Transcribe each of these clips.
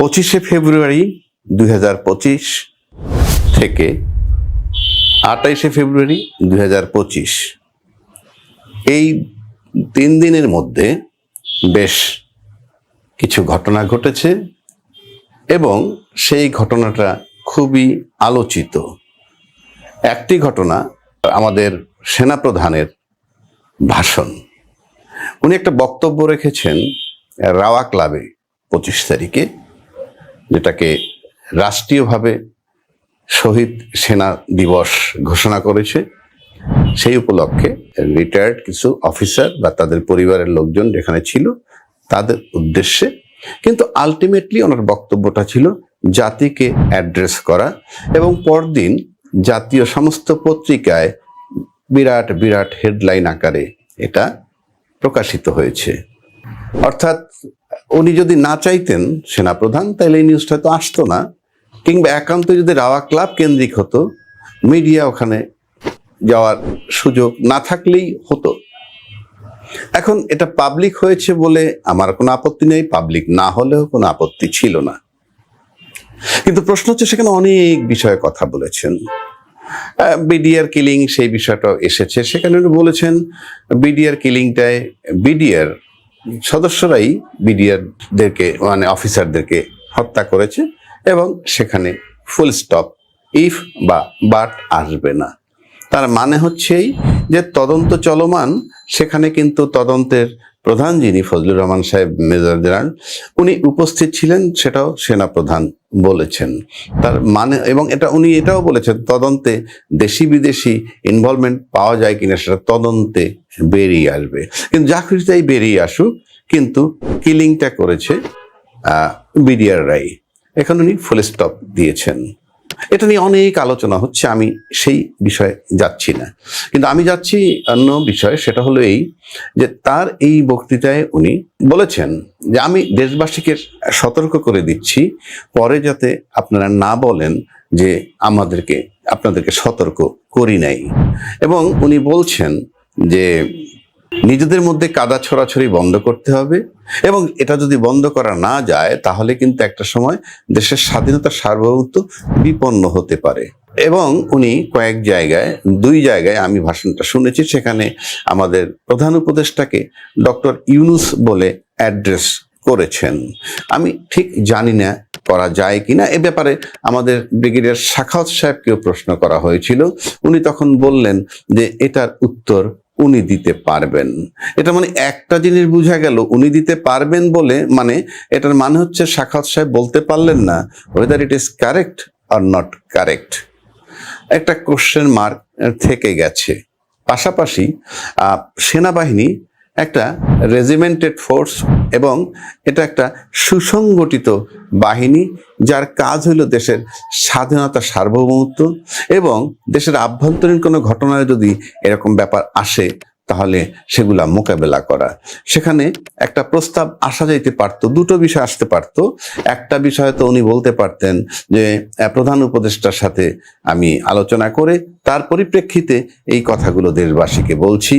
পঁচিশে ফেব্রুয়ারি দুই হাজার পঁচিশ থেকে আটাইশে ফেব্রুয়ারি দু হাজার পঁচিশ। এই তিন দিনের মধ্যে বেশ কিছু ঘটনা ঘটেছে এবং সেই ঘটনাটা খুবই আলোচিত। একটি ঘটনা আমাদের সেনাপ্রধানের ভাষণ। উনি একটা বক্তব্য রেখেছেন রাওয়া ক্লাবে পঁচিশ তারিখে। যেটাকে রাষ্ট্রীয়ভাবে শহীদ সেনা দিবস ঘোষণা করেছে, সেই উপলক্ষে রিটায়ার্ড কিছু অফিসার বা তাদের পরিবারের লোকজন যেখানে ছিল, তাদের উদ্দেশ্যে, কিন্তু আলটিমেটলি ওনার বক্তব্যটা ছিল জাতিকে অ্যাড্রেস করা এবং পরদিন জাতীয় সমস্ত পত্রিকায় বিরাট বিরাট হেডলাইন আকারে এটা প্রকাশিত হয়েছে। অর্থাৎ উনি যদি না চাইতেন সেনাপ্রধান তাহলে এই নিউজটা তো আসতো না। কিংবা একান্ত যদি রাওয়া ক্লাব কেন্দ্রিক হতো মিডিয়া ওখানে যাওয়ার সুযোগ না থাকলেই হতো। এখন এটা পাবলিক হয়েছে বলে আমার কোনো আপত্তি নেই পাবলিক না হলেও কোনো আপত্তি ছিল না। কিন্তু প্রশ্ন হচ্ছে সেখানে অনেক বিষয়ে কথা বলেছেন। বিডিআর কিলিং সেই বিষয়টা এসেছে। সেখানে বলেছেন বিডিআর কিলিংটায় বিডিআর সদস্যরাই বিডিআরদেরকে মানে অফিসারদেরকে হত্যা করেছে এবং সেখানে ফুল স্টপ ইফ বা বাট আসবে না। তার মানে হচ্ছেই যে তদন্ত চলমান, সেখানে কিন্তু তদন্তের প্রধান যিনি ফজলুর রহমান সাহেব মেজর জেনারেল, উনি উপস্থিত ছিলেন, সেটাও সেনাপ্রধান বলেছেন। তার মানে এবং এটা উনি এটাও বলেছেন, তদন্তে দেশি বিদেশি ইনভলভমেন্ট পাওয়া যায় কিনা সেটা তদন্তে বেরিয়ে আসবে। কিন্তু যা খুশি তাই বেরিয়ে আসুক, কিন্তু কিলিংটা করেছে বিডিআর রাই এখন উনি ফুল স্টপ দিয়েছেন। এটা নিয়ে অনেক আলোচনা হচ্ছে, আমি সেই বিষয়ে যাচ্ছি না। কিন্তু আমি যাচ্ছি অন্য বিষয়ে, সেটা হলো এই যে তার এই বক্তৃতায় উনি বলেছেন যে আমি দেশবাসীকে সতর্ক করে দিচ্ছি, পরে যাতে আপনারা না বলেন যে আমাদেরকে, আপনাদেরকে সতর্ক করি নাই। এবং উনি বলছেন যে নিজেদের মধ্যে কাদা ছড়াছড়ি বন্ধ করতে হবে এবং এটা যদি বন্ধ করা না যায়, তাহলে কিন্তু একটা সময় দেশের স্বাধীনতা সার্বভৌমত্ব বিপন্ন হতে পারে। এবং উনি কয়েক জায়গায়, দুই জায়গায় আমি ভাষণটা শুনেছি, সেখানে আমাদের প্রধান উপদেষ্টাকে ডক্টর ইউনুস বলে অ্যাড্রেস করেছেন। আমি ঠিক জানি না করা যায় কিনা, এ ব্যাপারে আমাদের ব্রিগেডিয়ার শাখাওয়াত সাহেবকেও প্রশ্ন করা হয়েছিল। উনি তখন বললেন যে এটার উত্তর উনি দিতে পারবেন। এটা মানে একটা জিনিস বোঝা গেল, উনি দিতে পারবেন বলে মানে এটার মানে হচ্ছে শাখাত সাহেব বলতে পারলেন না whether it is correct or not correct একটা কোশ্চেন মার্ক থেকে গেছে। পাশাপাশি সেনাবাহিনী একটা রেজিমেন্টেড ফোর্স এবং এটা একটা সুসংগঠিত বাহিনী যার কাজ হলো দেশের স্বাধীনতা সার্বভৌমত্ব এবং দেশের আভ্যন্তরীণ কোনো ঘটনায় যদি এরকম ব্যাপার আসে, তাহলে সেগুলা মোকাবেলা করা। সেখানে একটা প্রস্তাব আসা যাইতে পারতো, দুটো বিষয় আসতে পারতো। একটা বিষয় তো উনি বলতে পারতেন যে প্রধান উপদেষ্টার সাথে আমি আলোচনা করে তার পরিপ্রেক্ষিতে এই কথাগুলো দেশবাসীকে বলছি।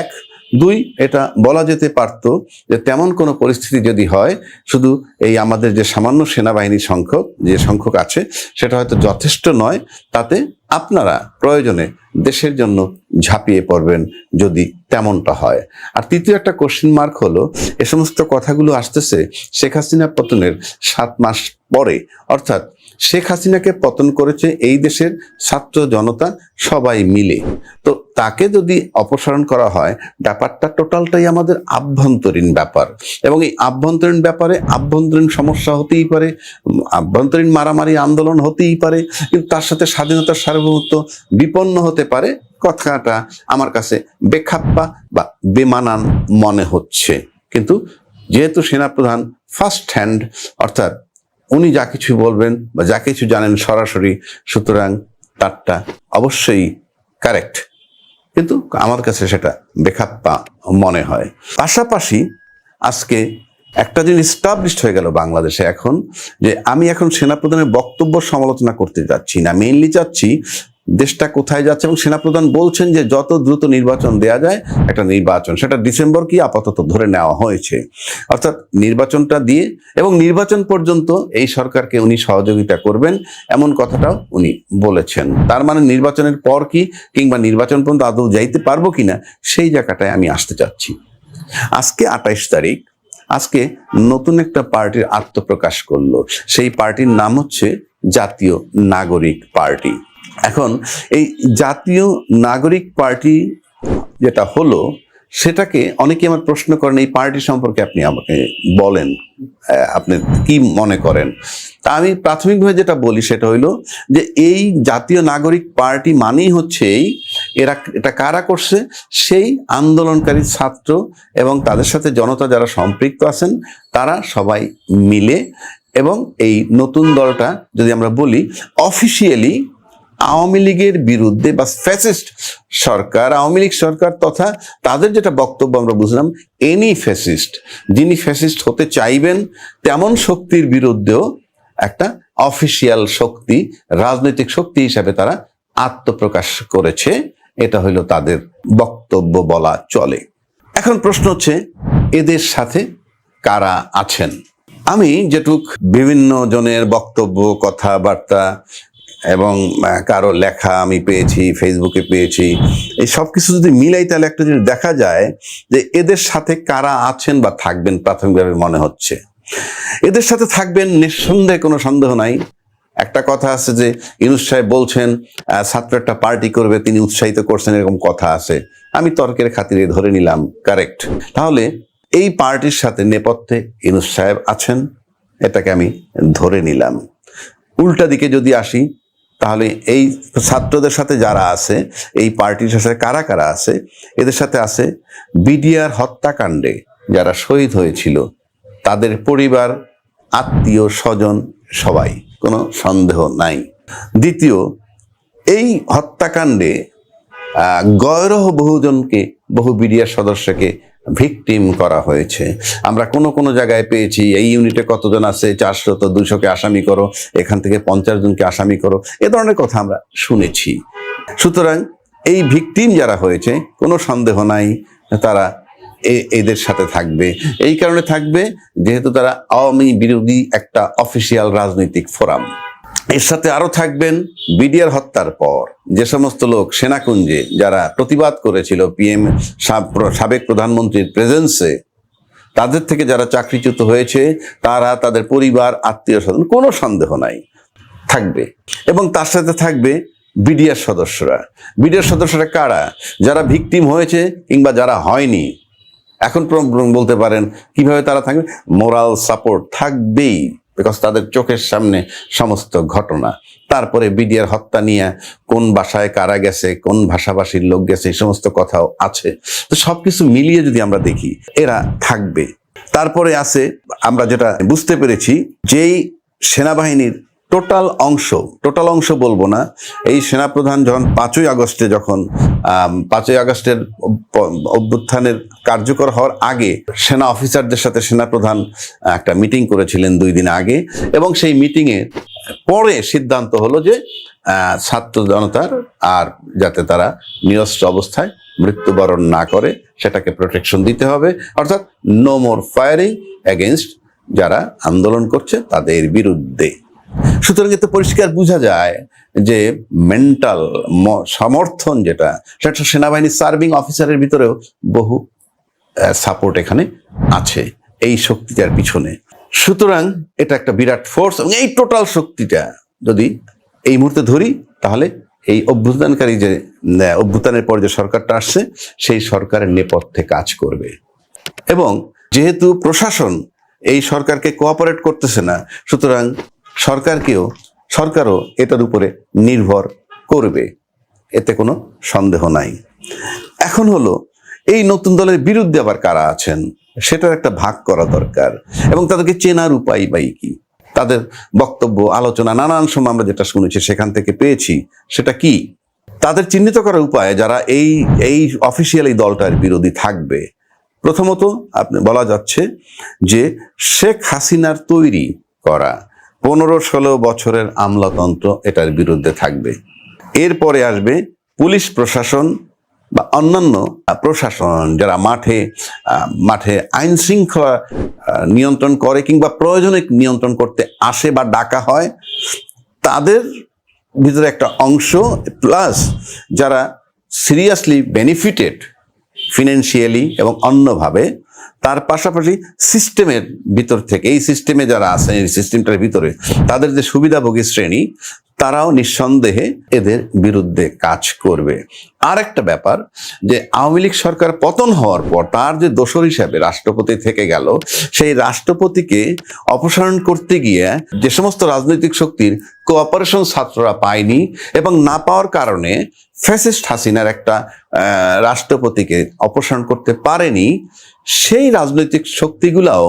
এক দুই, এটা বলা যেতে পারত যে তেমন কোনো পরিস্থিতি যদি হয়, শুধু এই আমাদের যে সামান্য সেনাবাহিনীর সংখ্যক, যে সংখ্যক আছে, সেটা হয়তো যথেষ্ট নয়, তাতে আপনারা প্রয়োজনে দেশের জন্য ঝাঁপিয়ে পড়বেন যদি তেমনটা হয়। আর তৃতীয় একটা কোশ্চেন মার্ক হলো, এ সমস্ত কথাগুলো আসতেছে শেখ হাসিনা পতনের সাত মাস পরে, অর্থাৎ শেখ হাসিনাকে পতন করেছে এই দেশের ছাত্র জনতা সবাই মিলে। তো তাকে যদি অপসারণ করা হয়, ব্যাপারটা টোটালটাই আমাদের আভ্যন্তরীণ ব্যাপার। এবং এই আভ্যন্তরীণ ব্যাপারে আভ্যন্তরীণ সমস্যা হতেই পারে, আভ্যন্তরীণ মারামারি আন্দোলন হতেই পারে, কিন্তু তার সাথে স্বাধীনতার সার্বভৌমত্ব বিপন্ন হতে পারে কথাটা আমার কাছে বেখাপ্পা বা বেমানান মনে হচ্ছে। কিন্তু যেহেতু সেনাপ্রধান ফার্স্ট হ্যান্ড অর্থাৎ উনি যা কিছু বলবেন বা যা কিছু জানেন সরাসরি, সুতরাং তারটা অবশ্যই কারেক্ট কিন্তু আমার কাছে সেটা বেখাপ্পা মনে হয়। পাশাপাশি আজকে একটা জিনিস স্টাবলিশড হয়ে গেল বাংলাদেশে এখন, যে আমি এখন সেনাপ্রধানের বক্তব্য সমালোচনা করতে যাচ্ছি না। মেইনলি চাচ্ছি দেশটা কোথায় যাচ্ছে এবং সেনাপ্রধান বলছেন যে যত দ্রুত নির্বাচন দেয়া যায়, একটা নির্বাচন। সেটা ডিসেম্বর কি আপাতত ধরে নেওয়া হয়েছে। অর্থাৎ নির্বাচনটা দিয়ে এবং নির্বাচন পর্যন্ত এই সরকারকে উনি সহযোগিতা করবেন এমন কথাটাও উনি বলেছেন। তার মানে নির্বাচনের পর কি কিংবা নির্বাচন পর্যন্ত আদৌ যাইতে পারব কিনা সেই জায়গাটায় আমি আসতে চাচ্ছি। আজকে আঠাইশ তারিখ, আজকে নতুন একটা পার্টির আত্মপ্রকাশ করল। সেই পার্টির নাম হচ্ছে জাতীয় নাগরিক পার্টি। এখন এই জাতীয় নাগরিক পার্টি যেটা হলো, সেটাকে অনেকে আমার প্রশ্ন করেন, এই পার্টি সম্পর্কে আপনি আমাকে বলেন আপনি কি মনে করেন? তা আমি প্রাথমিকভাবে যেটা বলি সেটা হইল যে এই জাতীয় নাগরিক পার্টি মানেই হচ্ছে এই, এরা এটা কারা করছে? সেই আন্দোলনকারী ছাত্র এবং তাদের সাথে জনতা যারা সম্পৃক্ত আছেন, তারা সবাই মিলে এবং এই নতুন দলটা যদি আমরা বলি অফিসিয়ালি আওয়ামী লীগের বিরুদ্ধে বা ফ্যাসিস্ট সরকার, আওয়ামী লীগ সরকার তথা তাদের যেটা বক্তব্য আমরা বুঝলাম, এনি ফ্যাসিস্ট, যিনি ফ্যাসিস্ট হতে চাইবেন, তেমন শক্তির বিরুদ্ধেও একটা অফিসিয়াল শক্তি, রাজনৈতিক শক্তি হিসাবে তারা আত্মপ্রকাশ করেছে। এটা হইল তাদের বক্তব্য বলা চলে। এখন প্রশ্ন হচ্ছে, এদের সাথে কারা আছেন? আমি যেটুক বিভিন্ন জনের বক্তব্য, কথাবার্তা এবং কারও লেখা আমি পেয়েছি ফেসবুকে পেয়েছি, এই সব কিছু যদি মিলাই তাহলে একটা জিনিস দেখা যায় যে এদের সাথে কারা আছেন বা থাকবেন প্রাথমিকভাবে মনে হচ্ছে। এদের সাথে থাকবেন নিঃসন্দেহে কোনো সন্দেহ নাই। একটা কথা আছে যে ইনুস সাহেব বলছেন ছাত্র একটা পার্টি করবে, তিনি উৎসাহিত করছেন, এরকম কথা আছে। আমি তর্কের খাতিরে ধরে নিলাম কারেক্ট তাহলে এই পার্টির সাথে নেপথ্যে ইনুস সাহেব আছেন, এটাকে আমি ধরে নিলাম। উল্টা দিকে যদি আসি তাহলে এই ছাত্রদের সাথে যারা আছে এই পার্টির সাথে কারা কারা আছে এদের সাথে আছে বিডিআর হত্যাকাণ্ডে যারা শহীদ হয়েছিল তাদের পরিবার আত্মীয় স্বজন সবাই কোনো সন্দেহ নাই। দ্বিতীয় এই হত্যাকাণ্ডে আহ, গয়রহ বহুজনকে বহু বিডিআর সদস্যকে ভিকটিম করা হয়েছে। আমরা কোনো কোনো জায়গায় পেয়েছি, এই ইউনিটে কতজন আছে, চারশো তো দুশোকে আসামি করো, এখান থেকে পঞ্চাশ জনকে আসামি করো, এ ধরনের কথা আমরা শুনেছি। সুতরাং এই ভিকটিম যারা হয়েছে, কোনো সন্দেহ নাই, তারা এদের সাথে থাকবে। এই কারণে থাকবে, যেহেতু তারা আওয়ামী বিরোধী একটা অফিসিয়াল রাজনৈতিক ফোরাম। এর সাথে আরও থাকবেন বিডিআর হত্যার পর। যে সমস্ত লোক সেনাকুঞ্জে যারা প্রতিবাদ করেছিল পিএম সাবেক প্রধানমন্ত্রীর প্রেজেন্সে তাদের থেকে যারা চাকরিচ্যুত হয়েছে, তারা তাদের পরিবার আত্মীয় স্বজন কোনো সন্দেহ নাই। থাকবে। এবং তার সাথে থাকবে বিডিআর সদস্যরা। বিডিআর সদস্যরা কারা? যারা ভিকটিম হয়েছে কিংবা যারা হয়নি। এখন বলতে পারেন, কীভাবে তারা থাকবে? মোরাল সাপোর্ট থাকবেই। বিকজ তাদের চোখের সামনে সমস্ত ঘটনা। তারপরে বিডিআর হত্যা নিয়ে কোন বাসায় কারা গেছে, কোন ভাষাভাষীর লোক গেছে, এই সমস্ত কথাও আছে। তো সবকিছু মিলিয়ে যদি আমরা দেখি, এরা থাকবে। তারপরে আছে, আমরা যেটা বুঝতে পেরেছি, যেই সেনাবাহিনীর টোটাল অংশ টোটাল অংশ বলব না। এই সেনাপ্রধান যখন পাঁচই আগস্টে যখন পাঁচই আগস্টের অভ্যুত্থানের কার্যকর হওয়ার আগে সেনা অফিসারদের সাথে সেনাপ্রধান একটা মিটিং করেছিলেন দুই দিন আগে এবং সেই মিটিংয়ে পরে সিদ্ধান্ত হলো যে ছাত্র জনতার আর যাতে তারা নিরস্ত্র অবস্থায় মৃত্যুবরণ না করে, সেটাকে প্রোটেকশন দিতে হবে। অর্থাৎ নো মোর ফায়ারিং এগেনস্ট যারা আন্দোলন করছে তাদের বিরুদ্ধে। সুতরাং এতে পরিষ্কার বোঝা যায় যে মেন্টাল সমর্থন যেটা, সেটা সেনাবাহিনী সার্ভিং অফিসারের ভিতরেও বহু সাপোর্ট এখানে আছে। এই শক্তিটার পিছনে। সুতরাং এটা একটা বিরাট ফোর্স এবং এই টোটাল শক্তিটা যদি এই মুহূর্তে ধরি, তাহলে এই অভ্যুত্থানকারী যে অভ্যুত্থানের পর যে সরকারটা আসছে, সেই সরকারের নেপথ্যে কাজ করবে। এবং যেহেতু প্রশাসন এই সরকারকে কোঅপারেট করতেছে না, সুতরাং সরকারকেও, সরকারও এটার উপরে নির্ভর করবে। এতে কোনো সন্দেহ নাই। এখন হলো, এই নতুন দলের বিরুদ্ধে আবার কারা আছেন? সেটার একটা ভাগ করা দরকার। এবং তাদেরকে চেনার উপায় বাই কি? তাদের বক্তব্য, আলোচনা, নানান সময় আমরা যেটা শুনেছি, সেখান থেকে পেয়েছি, সেটা কি? তাদের চিহ্নিত করার উপায়, যারা এই এই অফিসিয়াল এই দলটার বিরোধী থাকবে। প্রথমত আপনি বলা যাচ্ছে যে শেখ হাসিনার তৈরি করা। পনেরো ষোলো বছরের আমলাতন্ত্র এটার বিরুদ্ধে থাকবে। এরপরে আসবে পুলিশ প্রশাসন বা অন্যান্য প্রশাসন যারা মাঠে মাঠে আইন শৃঙ্খলা নিয়ন্ত্রণ করে কিংবা প্রয়োজনে নিয়ন্ত্রণ করতে আসে বা ডাকা হয়, তাদের ভিতরে একটা অংশ প্লাস যারা সিরিয়াসলি বেনিফিটেড ফিনান্সিয়ালি এবং অন্যভাবে তার পাশাপাশি সিস্টেমের ভিতর থেকে, এই সিস্টেমে যারা আছেন, এই সিস্টেমটার ভিতরে তাদের যে সুবিধাভোগী শ্রেণি, তারাও নিঃসন্দেহে এদের বিরুদ্ধে কাজ করবে। আর একটা ব্যাপার যে, আওয়ামী লীগ সরকার পতন হওয়ার পর তার যে দোসর হিসাবে রাষ্ট্রপতি থেকে গেল, সেই রাষ্ট্রপতিকে অপসারণ করতে গিয়ে যে সমস্ত রাজনৈতিক শক্তির কোঅপারেশন ছাত্ররা পায়নি এবং না পাওয়ার কারণে ফ্যাসিস্ট হাসিনার একটা রাষ্ট্রপতিকে অপসারণ করতে পারেনি, সেই রাজনৈতিক শক্তিগুলাও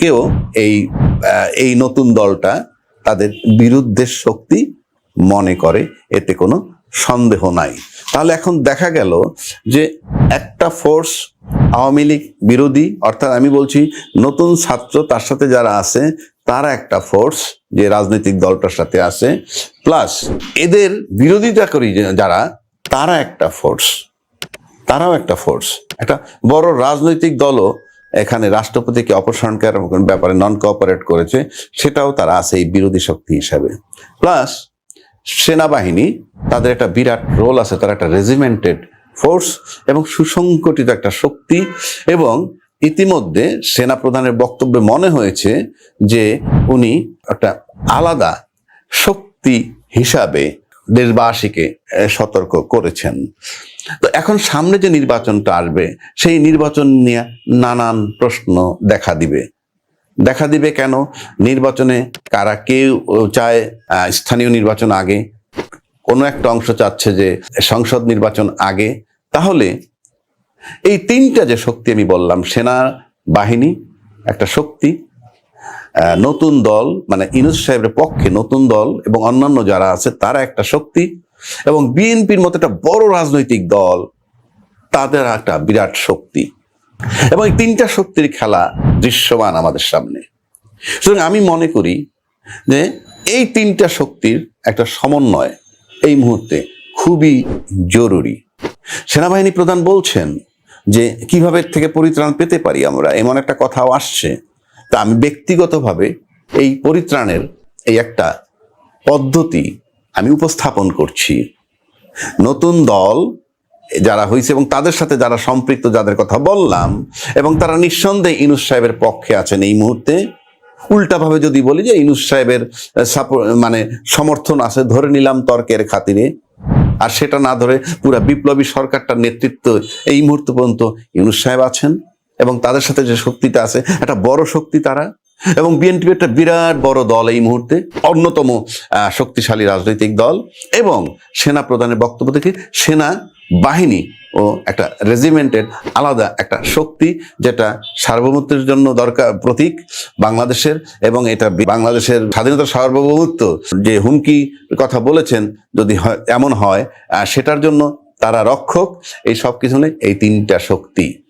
কেও এই এই নতুন দলটা তাদের বিরুদ্ধের শক্তি মনে করে, এতে কোনো সন্দেহ নাই। তাহলে এখন দেখা গেল যে একটা ফোর্স আওয়ামী লীগ বিরোধী, অর্থাৎ আমি বলছি নতুন ছাত্র তার সাথে যারা আছে, তারা একটা ফোর্স যে রাজনৈতিক দলটার সাথে আছে। প্লাস এদের বিরোধিতা করি যারা, তারা একটা ফোর্স তারাও একটা ফোর্স একটা বড় রাজনৈতিক দলও এখানে রাষ্ট্রপতিকে অপসারণকার ব্যাপারে নন কোঅপারেট করেছে, সেটাও তারা আছে এই বিরোধী শক্তি হিসাবে। প্লাস সেনাবাহিনী, তাদের একটা বিরাট রোল আছে, তারা একটা রেজিমেন্টেড ফোর্স এবং সুসংগঠিত একটা শক্তি এবং ইতিমধ্যে সেনা প্রধানের বক্তব্যে মনে হয়েছে যে উনি একটা আলাদা শক্তি হিসাবে দেশবাসীকে সতর্ক করেছেন। তো এখন সামনে যে নির্বাচনটা আসবে, সেই নির্বাচন নিয়ে নানান প্রশ্ন দেখা দিবে। দেখা দিবে কেন? নির্বাচনে কারা কেউ চায় স্থানীয় নির্বাচন আগে, কোনো একটা অংশ চাচ্ছে যে সংসদ নির্বাচন আগে, তাহলে এই তিনটা যে শক্তি আমি বললাম সেনা বাহিনী, একটা শক্তি নতুন দল মানে ইনুস সাহেবের পক্ষে নতুন দল এবং অন্যান্য যারা আছে, তারা একটা শক্তি এবং বিএনপির মতো একটা বড় রাজনৈতিক দল, তাদের একটা বিরাট শক্তি। এবং এই তিনটা শক্তির খেলা দৃশ্যমান আমাদের সামনে। সুতরাং আমি মনে করি যে এই তিনটা শক্তির একটা সমন্বয় এই মুহূর্তে খুবই জরুরি। সেনাবাহিনী প্রধান বলছেন যে, কীভাবে থেকে পরিত্রাণ পেতে পারি আমরা? এমন একটা কথাও আসছে। তা আমি ব্যক্তিগতভাবে এই পরিত্রাণের এই একটা পদ্ধতি আমি উপস্থাপন করছি। নতুন দল যারা হয়েছে এবং তাদের সাথে যারা সম্পৃক্ত যাদের কথা বললাম এবং তারা নিঃসন্দেহে ইনুস সাহেবের পক্ষে আছেন এই মুহূর্তে, উল্টাভাবে যদি বলি যে ইনুস সাহেবের মানে সমর্থন আছে, ধরে নিলাম তর্কের খাতিরে। আর সেটা না ধরে পুরা বিপ্লবী সরকারটার নেতৃত্ব এই মুহূর্ত পর্যন্ত ইউনুস সাহেব আছেন। এবং তাদের সাথে যে শক্তিটা আছে, একটা বড় শক্তি তারা। এবং বিএনপি একটা বিরাট বড় দল এই মুহূর্তে, অন্যতম শক্তিশালী রাজনৈতিক দল। এবং সেনা প্রধানের বক্তব্য থেকে সেনা বাহিনী ও একটা রেজিমেন্টের আলাদা একটা শক্তি, যেটা সার্বভৌমত্বের জন্য দরকার, প্রতীক বাংলাদেশের। এবং এটা বাংলাদেশের স্বাধীনতা সার্বভৌমত্ব যে হুমকি কথা বলেছেন, যদি এমন হয় সেটার জন্য তারা রক্ষক। এই সব কিছু এই তিনটা শক্তি।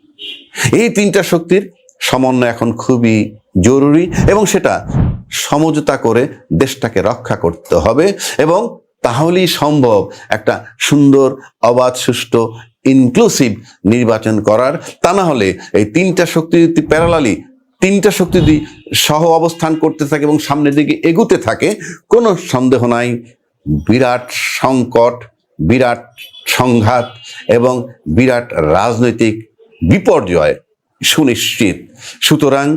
এই তিনটা শক্তির সমন্বয় এখন খুবই জরুরি এবং সেটা সমঝোতা করে দেশটাকে রক্ষা করতে হবে এবং তাহলেই সম্ভব একটা সুন্দর, অবাধ, সুষ্ঠু ইনক্লুসিভ নির্বাচন করার। তা না হলে এই তিনটা শক্তি যদি প্যারালালি তিনটা শক্তি যদি সহ অবস্থান করতে থাকে এবং সামনের দিকে এগুতে থাকে, কোনো সন্দেহ নাই। বিরাট সংকট, বিরাট সংঘাত এবং বিরাট রাজনৈতিক বিপর্যয় সুনিশ্চিত। সুতরাং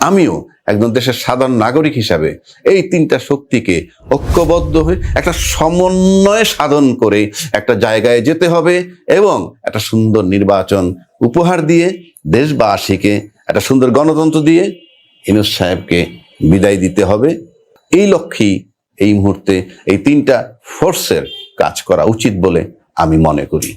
আমিও একজন দেশের সাধারণ নাগরিক হিসাবে এই তিনটা শক্তিকে ঐক্যবদ্ধ হয়ে একটা সমন্বয় সাধন করে একটা জায়গায় যেতে হবে এবং একটা সুন্দর নির্বাচন উপহার দিয়ে দেশবাসীকে একটা সুন্দর গণতন্ত্র দিয়ে ইনুস সাহেবকে বিদায় দিতে হবে। এই লক্ষ্যেই এই মুহূর্তে এই তিনটা ফোর্সের কাজ করা উচিত বলে আমি মনে করি।